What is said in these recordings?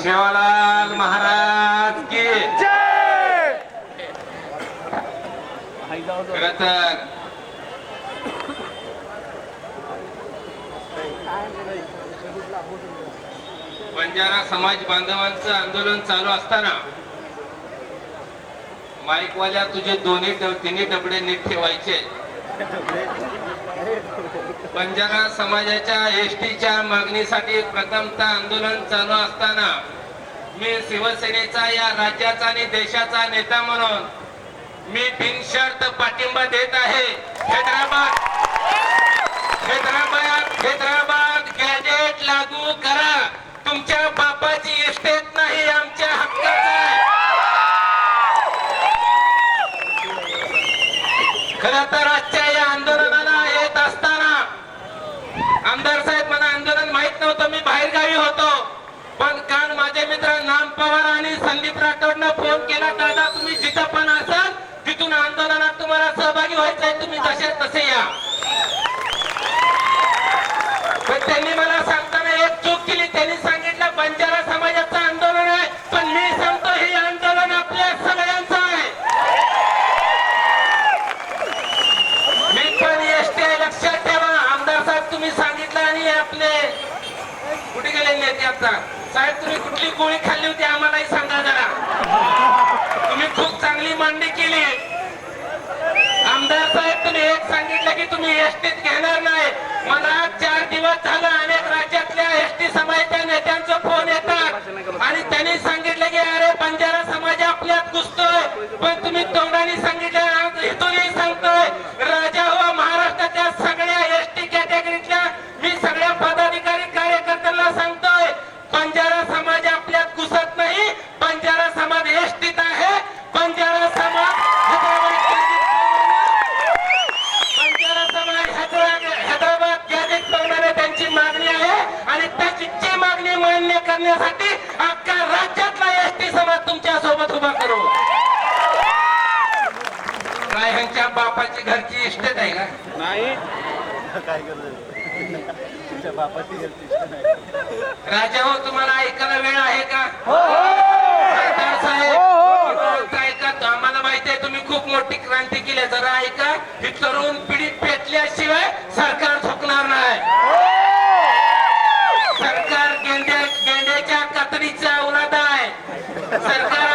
सेवालाल महाराज की खर तर बंजारा समाज बांधवांचं आंदोलन चालू असताना माईकवाल्या तुझे दोन्ही तिन्ही डबडे नीट ठेवायचे. बंजारा समाजाच्या एसटीच्या मागणीसाठी प्रथमतः आंदोलन चालू असताना मी शिवसेनेचा या राज्याचा आणि देशाचा नेता म्हणून मी बिनशर्त पाठिंबा देत आहे. हैदराबाद. हैदराबाद हैदराबाद गॅजेट लागू करा. तुमच्या बापाची इस्टेट नाही आमच्या हक्काचं आहे. खर तर आजच्या या आंदोलन आमदार साहेब मला आंदोलन माहीत नव्हतं मी बाहेर गावी होतो. पण काल माझे मित्र नाम पवार आणि संदीप राठोडनं फोन केला दादा तुम्ही जिथं पण असाल तिथून आंदोलनात तुम्हाला सहभागी व्हायचंय तुम्ही जसे तसे या. आता. साहेब तुम्ही कुठली गोळी खाल्ली होती आम्हालाही सांगा जरा. तुम्ही खूप चांगली मांडणी केली. आमदार साहेब तुम्ही एक सांगितलं की तुम्ही एसटीत घेणार नाही. मला चार दिवस झालं अनेक राज्यातल्या एसटी समाजाच्या नेत्यांचा फोन येतात. आणि त्यांनी सांगितलं की अरे बंजारा समाज आपल्यात घुसतोय. पण तुम्ही तोंडाने सांगितलं आज इथूनही सांगतोय. करण्यासाठी अख्खा राज्यातला एसटी समाज तुमच्यासोबत उभा करू. काय ह्यांच्या बापाची घरची इस्टेट आहे का? नाही. काय करतो तुमच्या बापाची गलती राजा हो तुम्हाला ऐकायला वेळ आहे का? सरदार साहेब फक्त ऐका. आम्हाला माहिती आहे तुम्ही खूप मोठी क्रांती केली. जरा ऐका. ही तरुण पिढी पेटल्याशिवाय सरकार झुकणार नाही. सरकार गेंड्या गेंड्याच्या कतरीचा औलाद आहे सरकार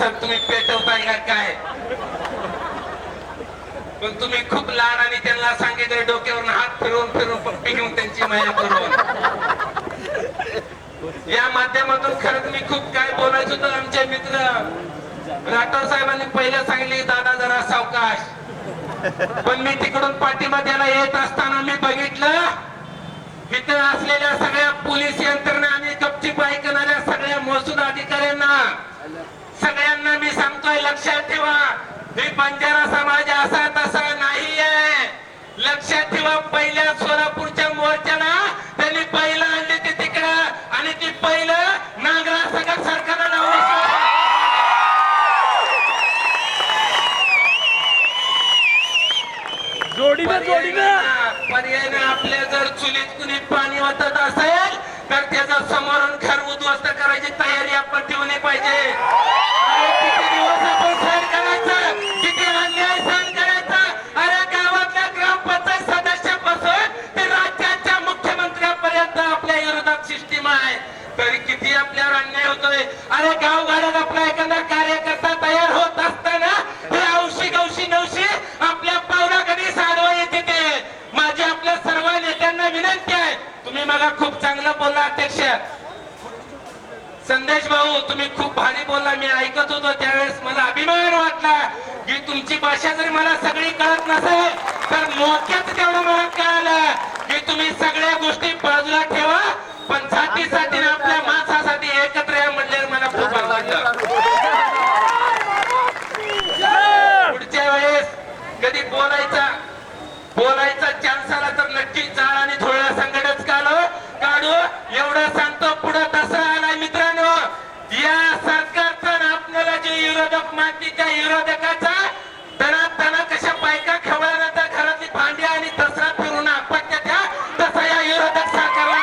वाटलं तुम्ही पेटवताय का काय? पण तुम्ही खूप लहान आणि त्यांना सांगितलं डोक्यावरून हात फिरवून फिरवून पप्पी घेऊन त्यांची माया करून या माध्यमातून खरंच मी खूप काय बोलायचं होतं आमचे मित्र राठोड साहेबांनी पहिलं सांगितले दादा जरा सावकाश. पण मी तिकडून पाठिंबा द्यायला येत असताना मी बघितलं तिथे असलेल्या सगळ्या पोलीस यंत्रणा आणि गपचीप करणाऱ्या सगळ्या महसूल अधिकाऱ्यांना सगळ्यांना मी सांगतोय लक्षात ठेवा. मी बंजारा समाज असा तसा नाही लक्षात ठेवा पहिल्या सोलापूरच्या मोर्चाला त्यांनी पहिलं आणले ते तिकडं. आणि ती पहिलं नागरा सगळं सरकारला ना जोडीनं पर्याय आपल्या जर चुलीत कुणी पाणी वाचत असेल तर त्याचा समोरून खर उद्ध्वस्त करायची तयारी आपण ठेवली पाहिजे. तुम्ही मला खूप चांगलं बोलला अध्यक्ष. संदेश भाऊ तुम्ही खूप भारी बोलला मी ऐकत होतो त्यावेळेस मला अभिमान वाटला की तुमची भाषा जरी मला सगळी कळत नसेल तर मोक्यात तेवढं मला कळालं की तुम्ही सगळ्या गोष्टी बाजूला ठेवा पण साठी साठी एवढं सांगतो पुढे दसरा आलाय मित्रांनो. या सरकारचा आपल्याला जे विरोधक मानते त्या विरोधकाचा तना तना कशा बायका खवळा जातात घरातली भांडी आणि दसरा फिरून आपत्या त्या तसा या विरोधक सरकारला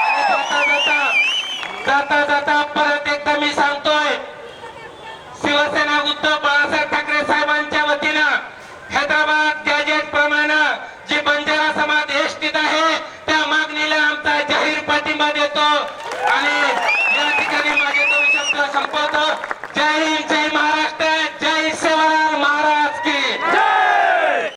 आणि जाता जाता परत एकदा मी सांगतोय शिवसेना उद्धव बाळासाहेब ठाकरे साहेबांच्या संपवतो जय हिंद जय